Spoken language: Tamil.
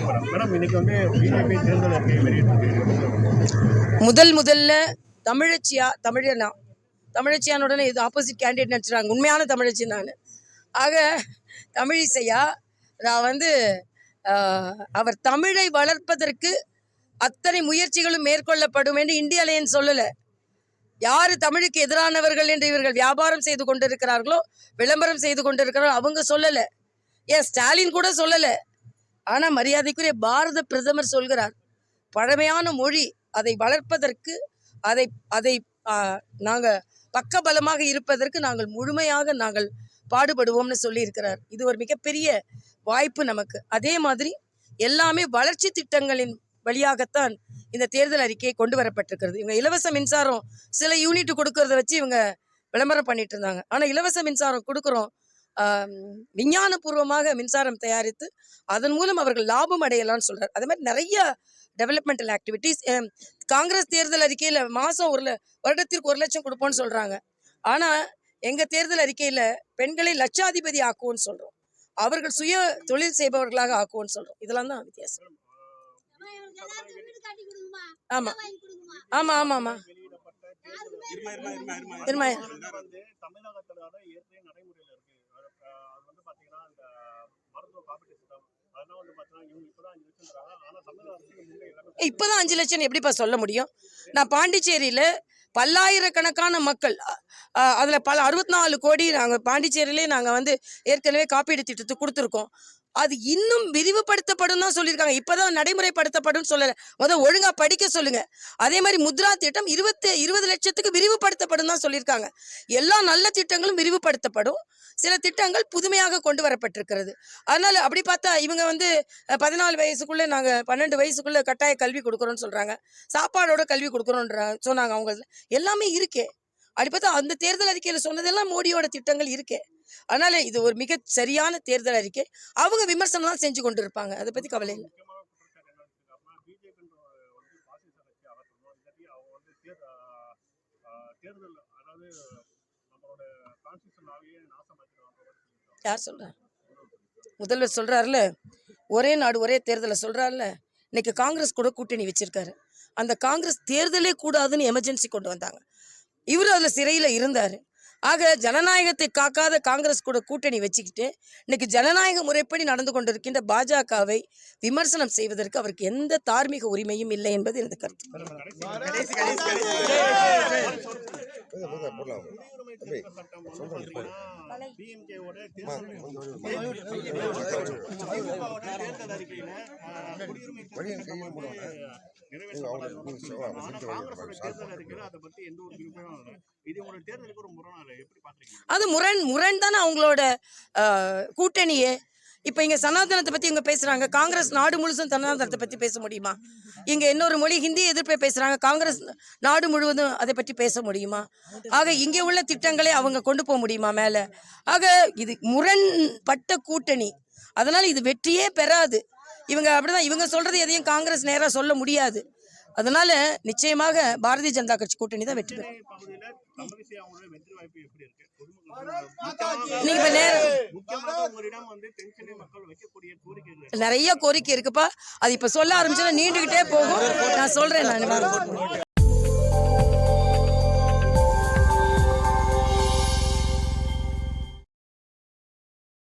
மேடம் இன்னைக்கு வந்து பிஜேபி தேர்தல் வெளியிட்டிருக்கு. முதல் முதல்ல தமிழச்சியா தமிழனா? தமிழச்சியான உடனே இது ஆப்போசிட் கேண்டிடேட் நினச்சிட்டாங்க. உண்மையான தமிழச்சி நான். ஆக தமிழிசையா நான் வந்து அவர் தமிழை வளர்ப்பதற்கு அத்தனை முயற்சிகளும் மேற்கொள்ளப்படும் என்று இந்திய சொல்லலை. யார் தமிழுக்கு எதிரானவர்கள் என்று இவர்கள் வியாபாரம் செய்து கொண்டிருக்கிறார்களோ விளம்பரம் செய்து கொண்டிருக்கிறார்களோ அவங்க சொல்லலை. ஏன் ஸ்டாலின் கூட சொல்லலை. ஆனால் மரியாதைக்குரிய பாரத பிரதமர் சொல்கிறார் பழமையான மொழி அதை வளர்ப்பதற்கு அதை அதை நாங்கள் பக்கபலமாக இருப்பதற்கு நாங்கள் முழுமையாக நாங்கள் பாடுபடுவோம்னு சொல்லியிருக்கிறார். இது ஒரு மிகப்பெரிய வாய்ப்பு நமக்கு. அதே மாதிரி எல்லாமே வளர்ச்சி திட்டங்களின் வழியாகத்தான் இந்த தேர்தல் அறிக்கையை கொண்டு வரப்பட்டிருக்கிறது. இவங்க இலவச மின்சாரம் சில யூனிட் கொடுக்கறத வச்சு இவங்க விளம்பரம் பண்ணிட்டு இருந்தாங்க. ஆனால் இலவச மின்சாரம் கொடுக்குறோம் விஞ்ஞானபூர்வமாக மின்சாரம் தயாரித்து அதன் மூலம் அவர்கள் லாபம் அடையலாம்னு சொல்றாரு. அதே மாதிரி நிறைய டெவலப்மெண்டல் ஆக்டிவிட்டீஸ் காங்கிரஸ் தேர்தல் அறிக்கையில் மாதம் ஒரு வருடத்திற்கு ஒரு லட்சம் கொடுப்போம்னு சொல்கிறாங்க ஆனால் எங்கள் தேர்தல் அறிக்கையில் பெண்களை லட்சாதிபதி ஆக்குவோம்னு சொல்கிறோம் அவர்கள் சுய தொழில் செய்பவர்களாக ஆக்குவோம்னு சொல்கிறோம் இதெல்லாம் தான் வித்தியாசம். ஆமாம் ஆமாம் ஆமாம் ஆமாம் இருமா ஏற்கனவே நடைமுறையில இருக்கு. அது வந்து பாத்தீங்கன்னா இந்த மருத்துவ காப்பீட்டு திட்டம் அதெல்லாம் வந்து பாத்தீங்கன்னா இவங்க இப்பதான் அஞ்சு லட்சம் தராங்க. ஆனா அரசு முன்னே எல்லாமே இப்போதான் அஞ்சு லட்சம் எப்படிப்பா சொல்ல முடியும்? நான் பாண்டிச்சேரியில் பல்லாயிரக்கணக்கான மக்கள் அதில் பல அறுபத்தி நாலு கோடி நாங்கள் பாண்டிச்சேரியிலே நாங்கள் வந்து ஏற்கனவே காப்பீடு திட்டத்தை கொடுத்துருக்கோம். அது இன்னும் விரிவுபடுத்தப்படும் தான் சொல்லியிருக்காங்க. இப்போதான் நடைமுறைப்படுத்தப்படும் சொல்லலை. முதல் ஒழுங்காக படிக்க சொல்லுங்க. அதே மாதிரி முத்ரா திட்டம் இருபத்தி இருபது லட்சத்துக்கு விரிவுபடுத்தப்படும் தான் சொல்லியிருக்காங்க. எல்லா நல்ல திட்டங்களும் விரிவுபடுத்தப்படும். சில திட்டங்கள் புதுமையாக கொண்டு வரப்பட்டிருக்கிறது. அதனால அப்படி பார்த்தா இவங்க வந்து பதினாலு வயசுக்குள்ளே நாங்கள் பன்னெண்டு வயசுக்குள்ளே கட்டாய கல்வி கொடுக்குறோன்னு சொல்கிறாங்க சாப்பாடோட கல்வி கொடுக்குறோன்ற சொன்னாங்க அவங்க. எல்லாமே இருக்கே. அப்படி பார்த்தா அந்த தேர்தல் அறிக்கையில் சொன்னதெல்லாம் மோடியோட திட்டங்கள் இருக்கே. அதனால இது ஒரு மிக சரியான தேர்தல் அறிக்கை. அவங்க விமர்சனம் தான் செஞ்சு கொண்டு இருப்பாங்க அதை பத்தி கவலை இல்லை. யார் சொல்றாரு முதல்வர் சொல்றாருல ஒரே நாடு ஒரே தேர்தலை சொல்றாருல இன்னைக்கு காங்கிரஸ் கூட கூட்டணி வச்சிருக்காரு. அந்த காங்கிரஸ் தேர்தலே கூடாதுன்னு எமர்ஜென்சி கொண்டு வந்தாங்க. இவர் அதில் சிறையில் இருந்தார். ஆக ஜனநாயகத்தை காக்காத காங்கிரஸ் கூட கூட்டணி வச்சுக்கிட்டு இன்னைக்கு ஜனநாயக முறைப்படி நடந்து கொண்டிருக்கின்ற பாஜகவை விமர்சனம் செய்வதற்கு அவருக்கு எந்த தார்மீக உரிமையும் இல்லை என்பது எனது கருத்து. அதை முரண் முரண் தானே அவங்களோட கூட்டணியே? இப்போ இங்கே சனாதனத்தை பற்றி இவங்க பேசுகிறாங்க காங்கிரஸ் நாடு முழுசும் சனாதனத்தை பற்றி பேச முடியுமா? இங்கே இன்னொரு மொழி ஹிந்தி எதிர்ப்பை பேசுகிறாங்க காங்கிரஸ் நாடு முழுவதும் அதை பற்றி பேச முடியுமா? ஆக இங்கே உள்ள திட்டங்களை அவங்க கொண்டு போக முடியுமா மேலே? ஆக இது முரண்பட்ட கூட்டணி. அதனால் இது வெற்றியே பெறாது. இவங்க அப்படிதான் இவங்க சொல்கிறது எதையும் காங்கிரஸ் நேராக சொல்ல முடியாது. அதனால நிச்சயமாக பாரதிய ஜனதா கட்சி கூட்டணி தான் வெற்றி பெறும். நிறைய கோரிக்கை இருக்குப்பா. அது இப்ப சொல்ல ஆரம்பிச்சுன்னா நீண்டுகிட்டே போகும். நான் சொல்றேன் நான்.